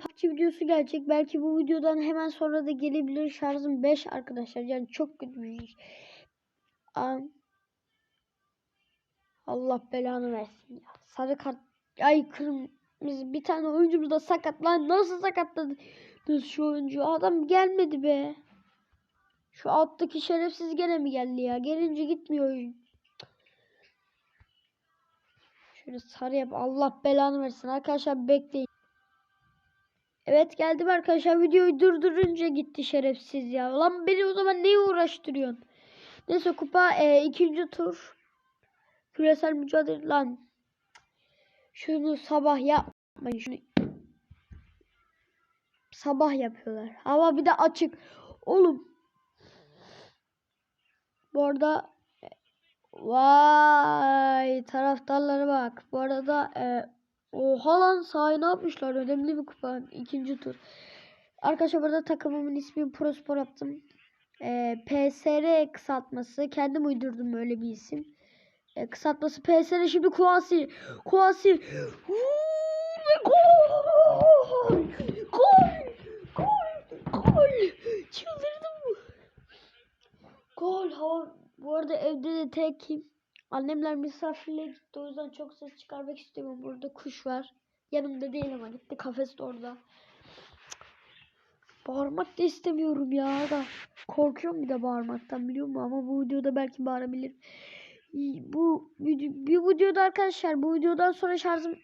PUBG videosu gelecek. Belki bu videodan hemen sonra da gelebilir. Şarjım 5 arkadaşlar. Yani çok kötü bir şey. Allah belanı versin ya. Sarı kart. Ay kırmızı. Bir tane oyuncumuz da sakat. Lan nasıl sakatladı şu oyuncu? Adam gelmedi be. Şu alttaki şerefsiz gene mi geldi ya? Gelince gitmiyor oyun. Şöyle sarı yap. Allah belanı versin. Arkadaşlar bekleyin. Evet geldim arkadaşlar. Videoyu durdurunca gitti şerefsiz ya. Lan beni o zaman neye uğraştırıyorsun? Neyse kupa e, ikinci tur. Küresel mücadele lan. Şunu sabah yapmayın. Şunu sabah yapıyorlar. Hava bir de açık. Oğlum. Bu arada e, vay taraftarlara bak. Bu arada e, oha lan sahi ne yapmışlar? Önemli bir kupa. ikinci tur. Arkadaşlar burada takımımın ismini Prospor yaptım. E, PSR kısaltması. Kendim uydurdum öyle bir isim. E, kısaltması PSR şimdi Kuasi. Kuasi. Ve Gol! Gol! Gol! Gol! Çıldırdım. Gol hava. Bu arada evde de tekim. Annemler misafirliğe gitti. O yüzden çok ses çıkarmak istemiyorum. Burada kuş var. Yanımda değil ama gitti. Kafes de orada. Bağırmak da istemiyorum ya da. Korkuyorum bir de bağırmaktan biliyor musun? Ama bu videoda belki bağırabilirim. Bu bir videoda arkadaşlar bu videodan sonra şarjım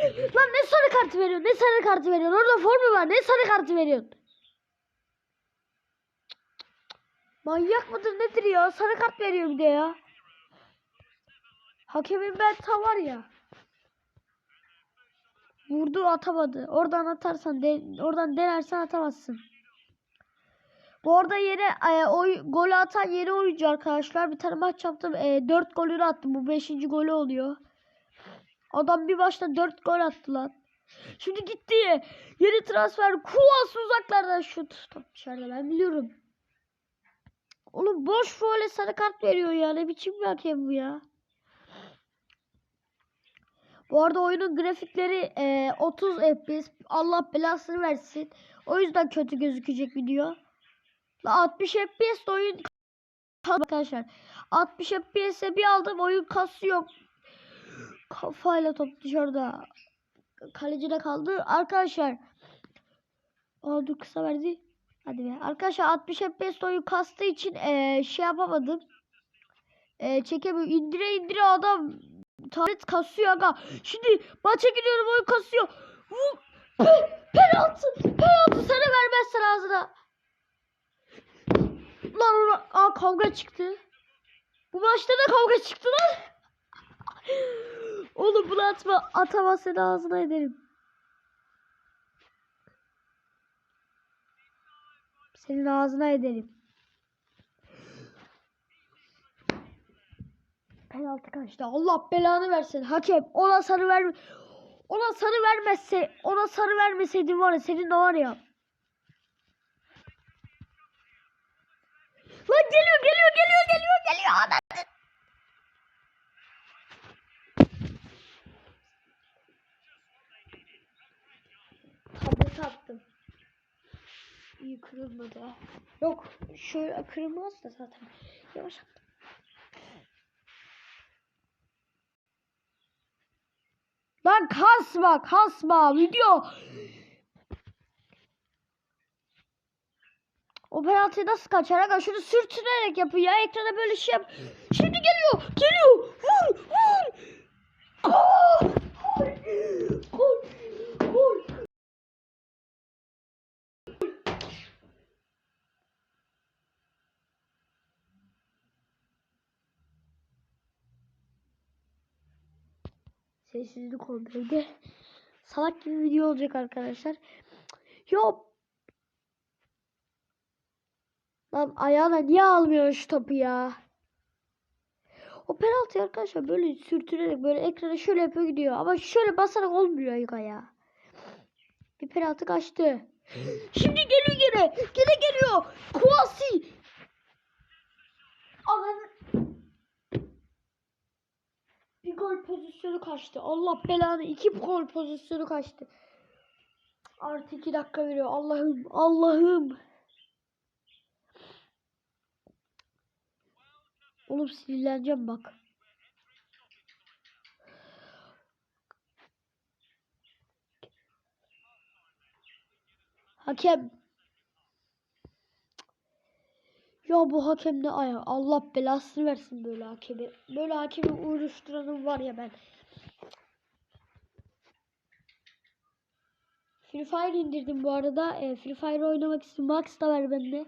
Lan ne sarı kartı veriyorsun? Ne sarı kartı veriyorsun? Orada formu var. Ne sarı kartı veriyorsun? Manyak mıdır nedir ya? Sarı kart veriyor bir de ya. Hakemin ben ta var ya. Vurdu atamadı. Oradan atarsan de, oradan denersen atamazsın. Bu arada yere e, oy, golü atan yeri oyuncu arkadaşlar. Bir tane maç yaptım. E, 4 golünü attım. Bu 5. golü oluyor. Adam bir maçta 4 gol attı lan. Şimdi gitti. Yeni transfer. Kuvas uzaklardan şut. Top dışarıda ben biliyorum. Oğlum boş faule sarı kart veriyor ya. Ne biçim bir hakem bu ya. Bu arada oyunun grafikleri e, 30 FPS. Allah belasını versin. O yüzden kötü gözükecek video. La 60 FPS oyun arkadaşlar. 60 FPS'e bir aldım oyun kasıyor. Kafayla top dışarıda. Kalecide kaldı. Arkadaşlar. Aa dur kısa verdi. Hadi be. Arkadaşlar 60 FPS oyun kastığı için ee, şey yapamadım. E, çekemiyorum. İndire indire adam tablet kasıyor aga. Şimdi maça gidiyorum oyun kasıyor. Vur. Pe- Penaltı. Penaltı sana vermezsen ağzına. Lan ona aa, kavga çıktı. Bu maçta da kavga çıktı lan. Oğlum bunu atma. Atamaz seni ağzına ederim. Senin ağzına ederim. Penaltı kaçtı. Allah belanı versin. Hakem ona sarı ver ona sarı vermezse ona sarı vermeseydin var ya senin de var ya. Lan geliyor geliyor geliyor geliyor geliyor adam. Tablet attım. İyi kırılmadı. Yok şöyle kırılmaz da zaten. Yavaş attım. Lan kasma kasma video. O penaltıyı nasıl kaçar? Aga şunu sürtünerek yapıyor ya. Ekrana böyle şey yap. Şimdi geliyor. Geliyor. Vur. Vur. Gol. Gol. Gol. Gol. Sessizlik evde. Salak gibi video olacak arkadaşlar. Yok. Lan ayağına niye almıyor şu topu ya? O penaltı arkadaşlar böyle sürtünerek böyle ekrana şöyle yapıyor gidiyor. Ama şöyle basarak olmuyor ayıka ya. Bir penaltı kaçtı. Şimdi geliyor gene. Gene geliyor. Kuasi. Ananı. Bir bir gol pozisyonu kaçtı. Allah belanı iki gol pozisyonu kaçtı. Artı iki dakika veriyor. Allah'ım Allah'ım. Oğlum sinirleneceğim bak. Hakem. Ya bu hakem ne ayağı? Allah belasını versin böyle hakemi. Böyle hakemi uğraştıranın var ya ben. Free Fire indirdim bu arada. E, Free Fire oynamak için Max da var bende.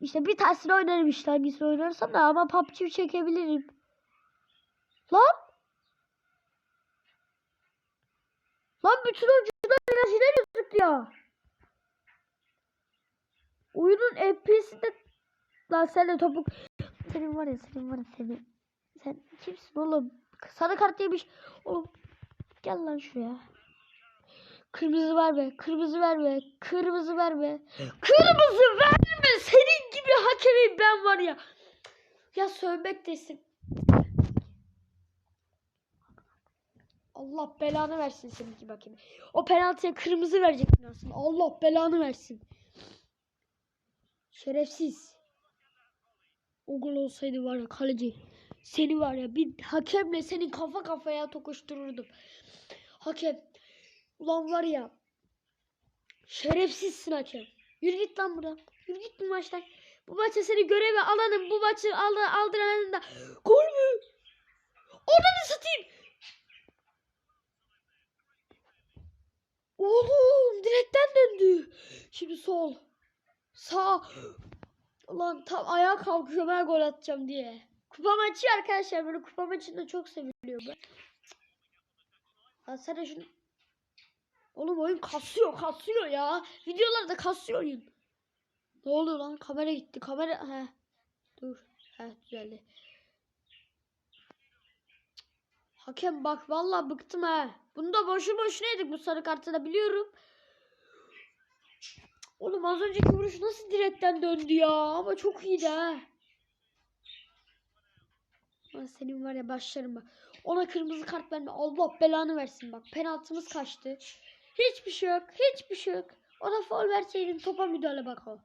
İşte bir tanesini oynarım işte hangisini oynarsam da ama PUBG çekebilirim. Lan! Lan bütün oyuncular gözüktü ya. Oyunun FPS'inde Lan sen de topuk. Senin var ya senin var ya senin. Sen kimsin oğlum? Sarı kart yemiş. Oğlum gel lan şuraya. Kırmızı verme kırmızı verme kırmızı verme. Kırmızı verme senin gibi hakemim ben var ya. Ya sövmek desin Allah belanı versin senin gibi hakemi o penaltıya kırmızı verecektin aslında. Allah belanı versin. Şerefsiz o olsaydı var ya kaleci. Seni var ya bir hakemle senin kafa kafaya tokuştururdum. Hakem. Ulan var ya. Şerefsizsin hakem. Yürü git lan buradan. Yürü git bu maçtan. Bu maçta seni göreve alanım. Bu maçı aldı, aldıranın da. Gol mü? Onu satayım? Oğlum direkten döndü. Şimdi sol. Sağ. Ulan tam ayağa kalkıyorum ben gol atacağım diye. Kupa maçı arkadaşlar böyle kupa maçında çok seviliyor ben. Sen şunu... Oğlum oyun kasıyor kasıyor ya. Videolarda kasıyor oyun. Ne oluyor lan? Kamera gitti. Kamera... He. Dur. He düzeldi. Hakem bak vallahi bıktım ha. Bunu da boşu boşuna yedik bu sarı kartı da biliyorum. Oğlum az önceki vuruş nasıl direkten döndü ya? Ama çok iyiydi ha. Senin var ya başlarım bak. Ona kırmızı kart verme. Allah belanı versin bak. Penaltımız kaçtı. Hiçbir şey yok. Hiçbir şey yok. Ona faul verseydin topa müdahale bak o.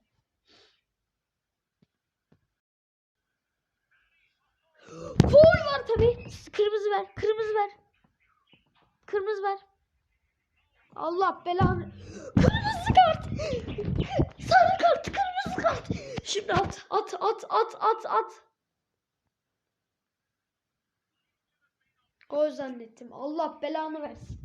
Faul var tabi. Kırmızı ver. Kırmızı ver. Kırmızı ver. Allah belanı. Kart. Sarı kart, kırmızı kart. Şimdi at, at, at, at, at, at. Gol zannettim. Allah belanı versin.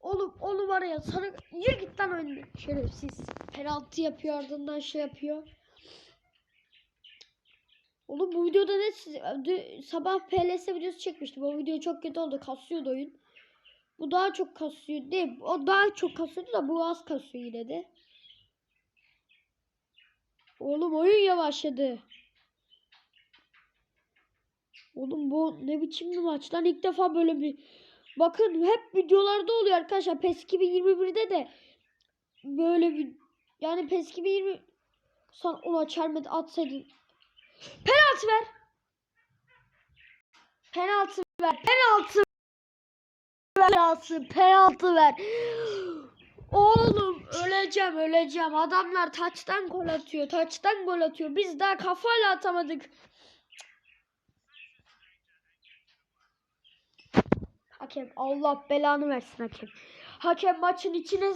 Oğlum onu var ya sarı yürü git lan önüne. Şerefsiz. Penaltı yapıyor ardından şey yapıyor. Oğlum bu videoda ne sabah PLS videosu çekmiştim. O video çok kötü oldu. Kasıyordu oyun. Bu daha çok kasıyor değil. O daha çok kasıyordu da bu az kasıyor yine de. Oğlum oyun yavaşladı. Oğlum bu ne biçim bir maç lan ilk defa böyle bir bakın hep videolarda oluyor arkadaşlar PES 2021'de de böyle bir yani PES 2020 son ona çelmedi atsaydın penaltı ver penaltı ver penaltı penaltı penaltı ver Oğlum öleceğim öleceğim. Adamlar taçtan gol atıyor. Taçtan gol atıyor. Biz daha kafayla atamadık. Hakem Allah belanı versin hakem. Hakem maçın içine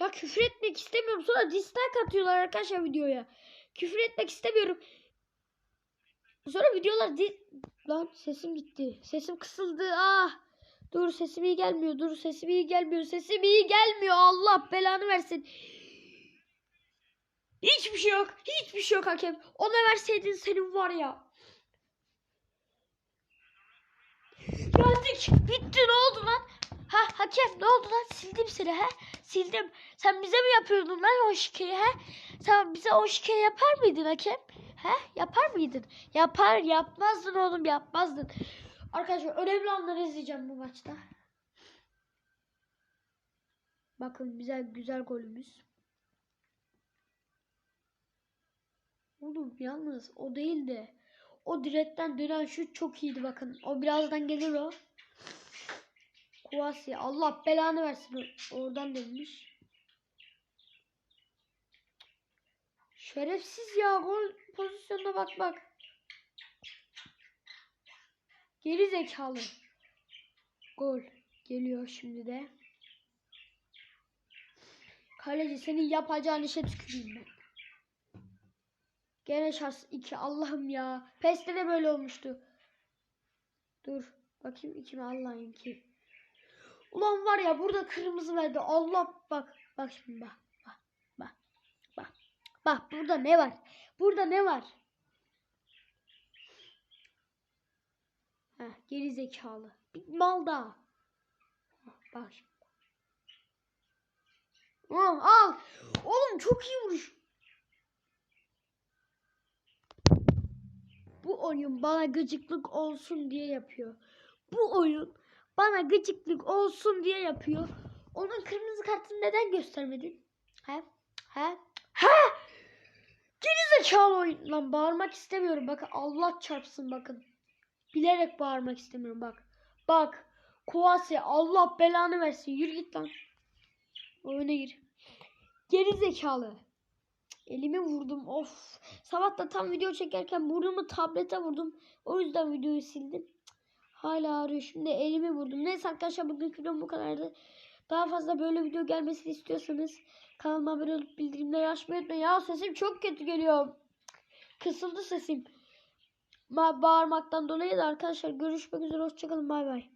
ya küfür etmek istemiyorum. Sonra dislike atıyorlar arkadaşlar videoya. Küfür etmek istemiyorum. Sonra videolar di lan sesim gitti. Sesim kısıldı. Ah. Dur sesim iyi gelmiyor. Dur sesim iyi gelmiyor. Sesim iyi gelmiyor. Allah belanı versin. Hiçbir şey yok. Hiçbir şey yok hakem. Ona verseydin senin var ya. Geldik. Bitti ne oldu lan? Ha hakem ne oldu lan? Sildim seni ha? Sildim. Sen bize mi yapıyordun lan o şikeyi ha? Sen bize o şikeyi yapar mıydın hakem? He? Yapar mıydın? Yapar yapmazdın oğlum yapmazdın. Arkadaşlar önemli anları izleyeceğim bu maçta. Bakın güzel güzel golümüz. Oğlum yalnız o değil de O direkten dönen şut çok iyiydi bakın. O birazdan gelir o. Kuvasi Allah belanı versin. Oradan dönmüş. Şerefsiz ya gol pozisyonuna bak bak. Geri zekalı. Gol geliyor şimdi de. Kaleci senin yapacağın işe tüküreyim ben. Gene şans 2 Allah'ım ya. PES'te de böyle olmuştu. Dur bakayım 2 mi Allah'ım ki. Ulan var ya burada kırmızı verdi. Allah bak bak şimdi bak bak bak bak. Bak burada ne var? Burada ne var? Heh, geri zekalı. Bir mal daha. Bak. Oh, al. Oğlum çok iyi vuruş. Bu oyun bana gıcıklık olsun diye yapıyor. Bu oyun bana gıcıklık olsun diye yapıyor. Onun kırmızı kartını neden göstermedin? He? He? He? Geri zekalı oyun. Lan bağırmak istemiyorum. Bakın Allah çarpsın bakın. Bilerek bağırmak istemiyorum bak. Bak. Kovasi Allah belanı versin. Yürü git lan. Oyuna gir. Geri zekalı. Elimi vurdum. Of. Sabah da tam video çekerken burnumu tablete vurdum. O yüzden videoyu sildim. Hala ağrıyor. Şimdi elimi vurdum. Neyse arkadaşlar bugünkü videom bu kadardı. Daha fazla böyle video gelmesini istiyorsanız kanalıma abone olup bildirimleri açmayı unutmayın. Ya sesim çok kötü geliyor. Kısıldı sesim. Ma bağırmaktan dolayı da arkadaşlar görüşmek üzere. Hoşçakalın. Bay bay.